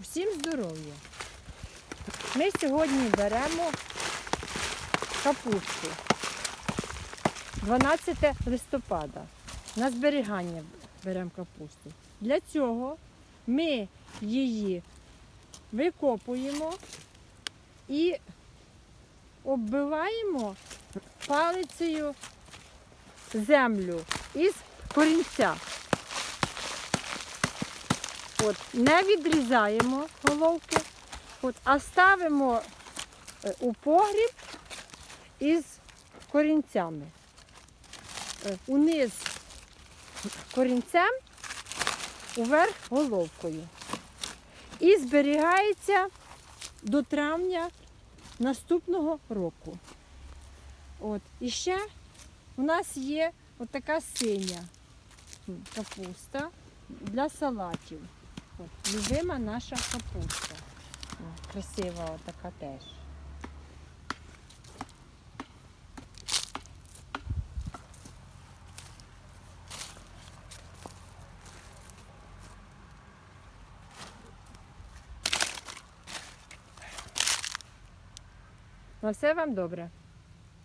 Всім здоров'я! Ми сьогодні беремо капусту 12 листопада. На зберігання беремо капусту. Для цього ми її викопуємо і оббиваємо палицею землю із корінця. От, не відрізаємо головки, от, а ставимо е, у погріб із корінцями. Е, Униз корінцем, уверх головкою. І зберігається до травня наступного року. От. І ще у нас є отака синя капуста для салатів. От, любима наша капуста. Красива така теж. На все вам добре.